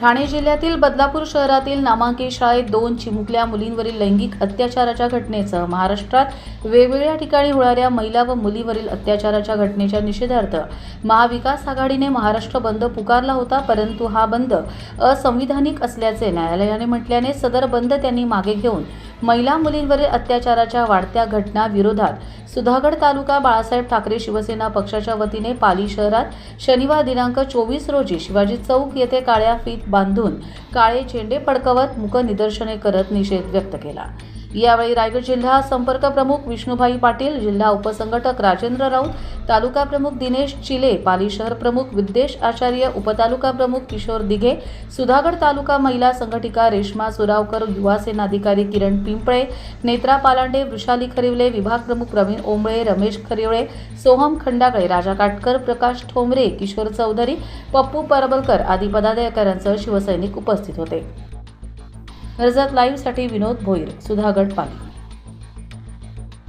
ठाणे जिल्ह्यातील बदलापूर शहरातील नामांकित शाळेत दोन चिमुकल्या मुलींवरील लैंगिक अत्याचाराच्या घटनेचं महाराष्ट्रात वेगवेगळ्या ठिकाणी होणाऱ्या महिला व मुलीवरील अत्याचाराच्या घटनेच्या निषेधार्थ महाविकास आघाडीने महाराष्ट्र बंद पुकारला होता परंतु हा बंद असंविधानिक असल्याचे न्यायालयाने म्हटल्याने सदर बंद त्यांनी मागे घेऊन महिला मुलींवरील अत्याचाराच्या वाढत्या घटना विरोधात सुधागड तालुका बाळासाहेब ठाकरे शिवसेना पक्षाच्या वतीने पाली शहरात शनिवार दिनांक चोवीस रोजी शिवाजी चौक येथे काळ्या फीत बांधून काळे झेंडे फडकवत मुक निदर्शने करत निषेध व्यक्त केला. यावेळी रायगड जिल्हा संपर्क प्रमुख विष्णुभाई पाटील जिल्हा उपसंघटक राजेंद्र राऊत तालुका प्रमुख दिनेश चिले पाली शहर प्रमुख विद्देश आचार्य उपतालुका प्रमुख किशोर दिघे सुधागड तालुका महिला संघटिका रेश्मा सुरावकर युवा सेनाधिकारी किरण पिंपळे नेत्रा पालांडे वृषाली खरिवले विभाग प्रमुख प्रवीण ओंबळे रमेश खरिवळे सोहम खंडागळे राजा काटकर प्रकाश ठोंबरे किशोर चौधरी पप्पू परबलकर आदी पदाधिकाऱ्यांसह शिवसैनिक उपस्थित होते. कर्जत लाईव्हसाठी विनोद भोईर सुधागड पाली